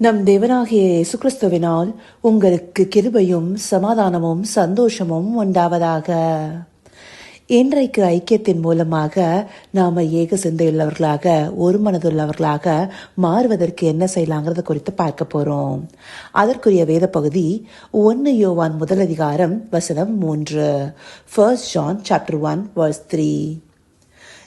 நம் தேவனாகிய இயேசு கிறிஸ்துவினால் உங்களுக்கு கிருபையும் சமாதானமும் சந்தோஷமும் உண்டாவதாக. இன்றைக்கு ஐக்கியத்தின் மூலமாக நாம ஏக சிந்தையுள்ளவர்களாக ஒரு மனதுள்ளவர்களாக மாறுவதற்கு என்ன செய்யலாங்கிறத குறித்து பார்க்க போறோம். அதற்குரிய வேத பகுதி ஒன்னு யோவான் முதல் அதிகாரம் வசனம் மூன்று. First John chapter one verse three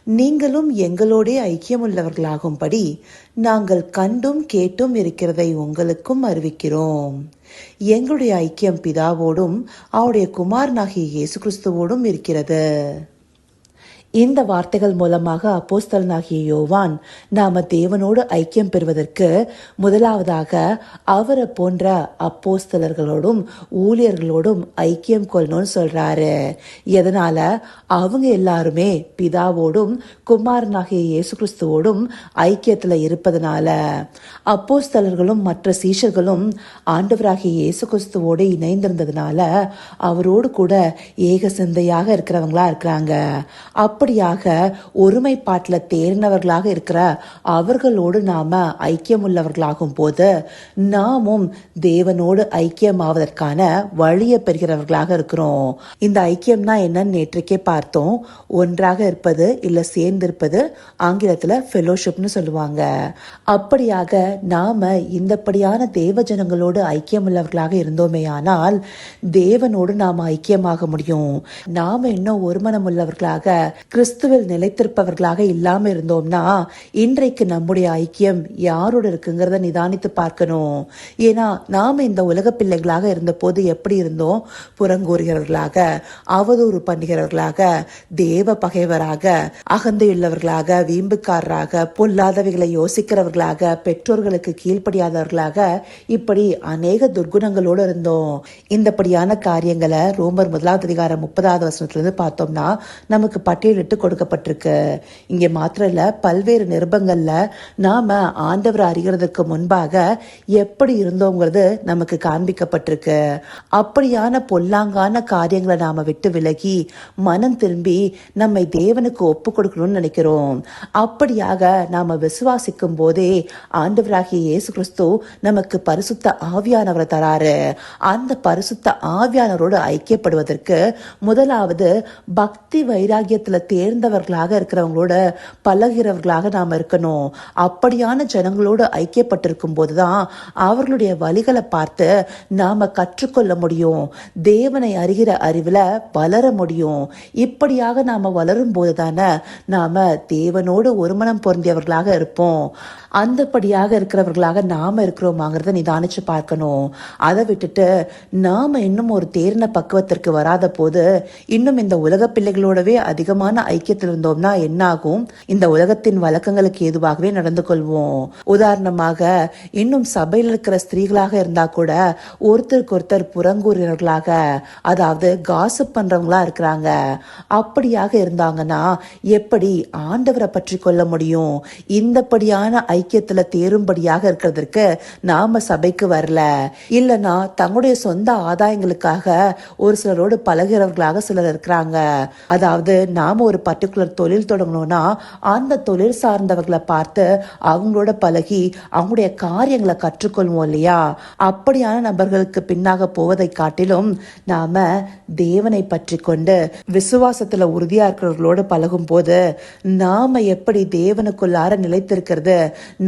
நீங்களும் எங்களோடே ஐக்கியமுள்ளவர்களாகும்படி நாங்கள் கண்டும் கேட்டும் இருக்கிறதை உங்களுக்கும் அறிவிக்கிறோம். எங்களுடைய ஐக்கியம் பிதாவோடும் அவருடைய குமாரனாகிய இயேசு கிறிஸ்துவோடும் இருக்கிறது. இந்த வார்த்தைகள் மூலமாக அப்போஸ்தலனாகிய யோவான் நாம தேவனோடு ஐக்கியம் பெறுவதற்கு முதலாவதாக அவரை போன்ற அப்போஸ்தலர்களோடும் ஊழியர்களோடும் ஐக்கியம் கொள்ளணும்னு சொல்றாரு. எதனால? அவங்க எல்லாருமே பிதாவோடும் குமாரனாகிய இயேசு கிறிஸ்துவோடும் ஐக்கியத்துல இருப்பதனால. அப்போஸ்தலர்களும் மற்ற சீஷர்களும் ஆண்டவராகிய இயேசு கிறிஸ்துவோடு இணைந்திருந்ததுனால அவரோடு கூட ஏக சிந்தையாக இருக்கிறவங்களா இருக்கிறாங்க. அப்படியாக ஒருமைப்பாட்டில் தேர்ந்தவர்களாக இருக்கிற அவர்களோடு நாம ஐக்கியம் உள்ளவர்களாகும் போது நாமும் தேவனோடு ஐக்கியமாவதற்கான வழியை பெறுகிறவர்களாக இருக்கிறோம். இந்த ஐக்கியம்னா என்னன்னு நேற்றைக்கே பார்த்தோம். ஒன்றாக இருப்பது இல்ல சேர்ந்திருப்பது ஆங்கிலத்துல ஃபெலோஷிப்னு சொல்லுவாங்க. அப்படியாக நாம இந்தப்படியான தேவ ஜனங்களோடு ஐக்கியம் உள்ளவர்களாக இருந்தோமேயானால் தேவனோடு நாம ஐக்கியமாக முடியும். நாம இன்னும் ஒருமனம் உள்ளவர்களாக கிறிஸ்துவில் நிலைத்திருப்பவர்களாக இல்லாம இருந்தோம்னா இன்றைக்கு நம்முடைய ஐக்கியம் யாரோட இருக்குங்கிறத நிதானித்து பார்க்கணும். ஏன்னா நாம இந்த உலக பிள்ளைகளாக இருந்த போது எப்படி இருந்தோம்? புறங்கூறுகிறவர்களாக அவதூறு பண்ணுகிறவர்களாக தேவ பகைவராக அகந்தையுள்ளவர்களாக வீம்புக்காரராக பொல்லாதவைகளை யோசிக்கிறவர்களாக பெற்றோர்களுக்கு கீழ்ப்படியாதவர்களாக இப்படி அநேக துர்குணங்களோடு இருந்தோம். இந்தப்படியான காரியங்களை ரோமர் முதலாவது அதிகாரம் முப்பதாவது வசனத்திலிருந்து பார்த்தோம்னா நமக்கு பட்டியலிட்டு கொடுக்கப்பட்டிருக்கு. இங்கே மாத்திரம் பல்வேறு நிருபங்கள்ல நாம ஆண்டவரை அறிகிறதுக்கு முன்பாக எப்படி இருந்தோங்கிறது நமக்கு காண்பிக்கப்பட்டிருக்கு. அப்படியான பொல்லாங்கான காரியங்களை நாம் விட்டு விலகி மனம் திரும்பி நம்மை தேவனுக்கு ஒப்பு கொடுக்கணும்னு நினைக்கிறோம். அப்படியாக நாம் விசுவாசிக்கும் போதே ஆண்டவராகிய இயேசு கிறிஸ்து நமக்கு பரிசுத்த ஆவியானவரை தராரு. அந்த பரிசுத்த ஆவியானவரோடு ஐக்கியப்படுவதற்கு முதலாவது பக்தி வைராகியத்தில் தேர்ந்தவர்களாக இருக்கிறவங்களோட பழகிறவர்களாக நாம் இருக்கணும். அப்படியான ஜனங்களோடு ஐக்கியப்பட்டிருக்கும் போது தான் அவர்களுடைய வழிகளை பார்த்து நாம் கற்றுக்கொள்ள முடியும். தேவனை அறிகிற அறிவில் வளர முடியும். இப்படியாக நாம் வளரும் போதுதானே நாம் தேவனோடு ஒருமனம் பொருந்தியவர்களாக இருப்போம். அந்தபடியாக இருக்கிறவர்களாக நாம் இருக்கிறோமாங்கிறத நிதானிச்சு பார்க்கணும். அதை விட்டுட்டு நாம் இன்னும் ஒரு தேர்ன பக்குவத்திற்கு வராத போது இன்னும் இந்த உலக பிள்ளைகளோடவே அதிகமான ஐக்கியத்தில் இருந்தோம்னா என்ன ஆகும் இந்த உலகத்தின் வழக்கங்களுக்கு ஏதுவாகவே நடந்து கொள்வோம். உதாரணமாக இன்னும் சபையில் இருக்கிற ஸ்திரீகளாக இருந்தா கூட ஒருத்தருக்கு ஒருத்தர் புறங்கூறினர்களாக அதாவது காசப் பண்றவங்களா இருக்கிறாங்க. அப்படியாக இருந்தாங்கன்னா எப்படி ஆண்டவரை பற்றி கொள்ள முடியும்? இந்தபடியான ஐக்கியத்துல தேரும்படியாக இருக்கிறதுக்கு நாம சபைக்கு வரல. இல்லனா தங்களுடைய சொந்த ஆதாயங்களுக்காக ஒரு சிலரோடு பழகிறவர்களாக சிலர் இருக்கிறாங்க. அதாவது நாம ஒரு பர்டிகுலர் தொழில் தொடங்கணும்னா அந்த தொழில் சார்ந்தவர்களை பார்த்து அவங்களோட பழகி அவங்களுடைய காரியங்களை கற்றுக்கொள்வோம் இல்லையா? அப்படியான நபர்களுக்கு பின்னாக போவதை காட்டிலும் நாம தேவனை பற்றி கொண்டு விசுவாசத்துல உறுதியா இருக்கிறவர்களோடு பழகும் போது நாம எப்படி தேவனுக்குள்ளார நிலைத்திருக்கிறது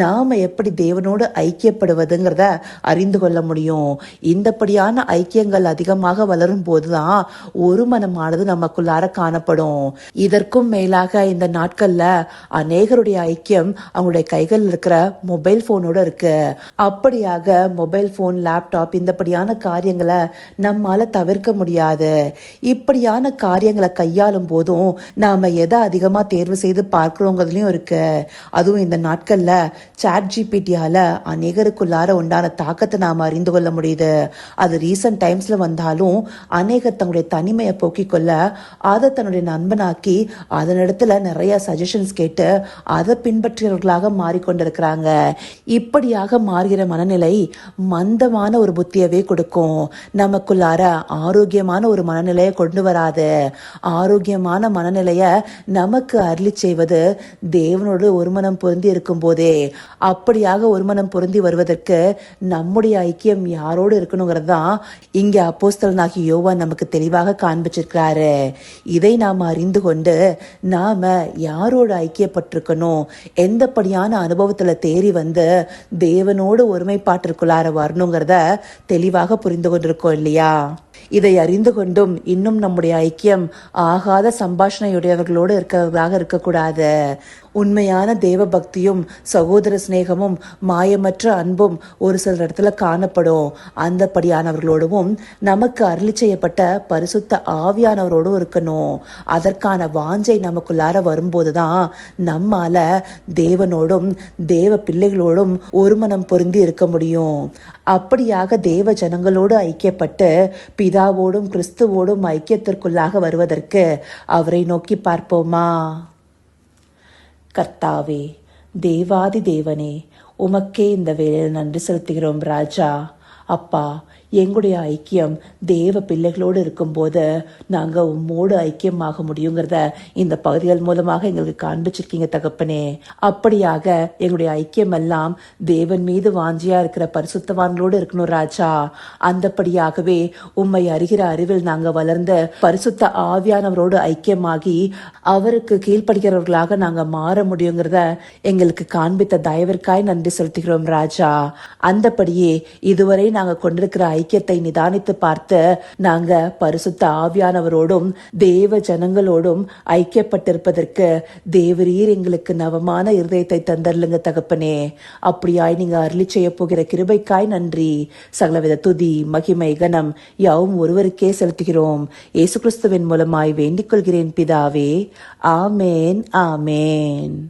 நாம எப்படி தேவனோடு ஐக்கியப்படுவதுங்கிறத அறிந்து கொள்ள முடியும். இந்தப்படியான ஐக்கியங்கள் அதிகமாக வளரும் போதுதான் ஒரு மனமானது நமக்குள்ளார காணப்படும். இதற்கும் மேலாக இந்த நாட்கள்ல அநேகருடைய ஐக்கியம் அவங்களுடைய கைகள் இருக்கிற மொபைல் போனோட இருக்கு. அப்படியாக மொபைல் போன் லேப்டாப் இந்தப்படியான காரியங்களை நம்மால தவிர்க்க முடியாது. இப்படியான காரியங்களை கையாளும் போதும் நாம எதை அதிகமா தேர்வு செய்து பார்க்கிறோங்கிறதுலயும் இருக்கு. அதுவும் இந்த நாட்கள்ல சாட் ஜிபிடியால அநேகருக்குள்ளார உண்டான தாக்கத்தை நாம அறிந்து கொள்ள முடியுது. அது ரீசன்ட் டைம்ஸ்ல வந்தாலும் அநேகர் தங்களுடைய தனிமையை போக்கிக் கொள்ள அதை தன்னுடைய நண்பனாக்கி அதனிடத்துல நிறைய சஜஷன்ஸ் கேட்டு அதை பின்பற்றியவர்களாக மாறிக்கொண்டிருக்கிறாங்க. இப்படியாக மாறுகிற மனநிலை மந்தமான ஒரு புத்தியவே கொடுக்கும். நமக்குள்ளார ஆரோக்கியமான ஒரு மனநிலையை கொண்டு வராது. ஆரோக்கியமான மனநிலையை நமக்கு அருளி செய்வது தேவனோடு ஒருமனம் பொருந்தி இருக்கும் போதே அப்படியாக ஒரு மனம் பொருந்தி வருவதற்கு நம்முடைய ஐக்கியம் யாரோடு இருக்கணுங்கிறது தான் இங்க அப்போஸ்தலனாகி யோவா நமக்கு தெளிவாக காண்பிச்சிருக்கிறாரு. இதை நாம் அறிந்து கொண்டு நாம யாரோடு ஐக்கியப்பட்டிருக்கணும்? எந்தப்படியான அனுபவத்தில் தேறி வந்து தேவனோடு ஒருமைப்பாட்டிற்குள்ளார வரணுங்கிறத தெளிவாக புரிந்து கொண்டிருக்கோம் இல்லையா? இதை அறிந்து கொண்டும் இன்னும் நம்முடைய ஐக்கியம் ஆகாத சம்பாஷணையுடையவர்களோடு இருக்கிறதாக இருக்கக்கூடாது. உண்மையான தேவ பக்தியும் சகோதர சிநேகமும் மாயமற்ற அன்பும் ஒரு சில இடத்துல காணப்படும். அந்தபடியானவர்களோடவும் நமக்கு அருளி செய்யப்பட்ட பரிசுத்த ஆவியானவரோடும் இருக்கணும். அதற்கான வாஞ்சை நமக்குள்ளார வரும்போதுதான் நம்மால தேவனோடும் தேவ பிள்ளைகளோடும் ஒரு மனம் பொருந்தி இருக்க முடியும். அப்படியாக தேவ ஜனங்களோடு ஐக்கியப்பட்டு பிதாவோடும் கிறிஸ்துவோடும் ஐக்கியத்திற்குள்ளாக வருவதற்கு அவரை நோக்கி பார்ப்போமா? கர்த்தாவே தேவாதி தேவனே உமக்கே இந்த வேலையில் நன்றி செலுத்துகிறோம் ராஜா. அப்பா எங்களுடைய ஐக்கியம் தேவ பிள்ளைகளோடு இருக்கும்போது நாங்கள் உம்மோடு ஐக்கியமாக முடியுங்கிறத இந்த பகுதிகள் மூலமாக எங்களுக்கு காண்பிச்சிருக்கீங்க தகப்பனே. அப்படியாக எங்களுடைய ஐக்கியம் எல்லாம் தேவன் மீது வாஞ்சியா இருக்கிற பரிசுத்தவான்களோடு இருக்கணும் ராஜா. அந்தப்படியாகவே உம்மை அறிகிற அறிவில் நாங்கள் வளர்ந்த பரிசுத்த ஆவியானவரோடு ஐக்கியமாகி அவருக்கு கீழ்ப்படுகிறவர்களாக நாங்கள் மாற முடியுங்கிறத எங்களுக்கு காண்பித்த தயவிற்காய் நன்றி செலுத்துகிறோம் ராஜா. அந்தபடியே இதுவரை நாங்கள் கொண்டிருக்கிற ஐக்கியத்தை நிதானித்து பார்த்து நாங்க பரிசுத்த ஆவியானவரோடும் தேவ ஜனங்களோடும் ஐக்கியப்பட்டிருப்பதற்கு தேவரீர் எங்களுக்கு நவமான இருதயத்தை தந்தர்லுங்க தகப்பனே. அப்படியாய் நீங்க அருளி செய்ய போகிற கிருபைக்காய் நன்றி. சகலவித துதி மகிமை கனம் யாவும் ஒருவருக்கே செலுத்துகிறோம். இயேசு கிறிஸ்துவின் மூலமாய் வேண்டிக் கொள்கிறேன் பிதாவே. ஆமேன் ஆமேன்.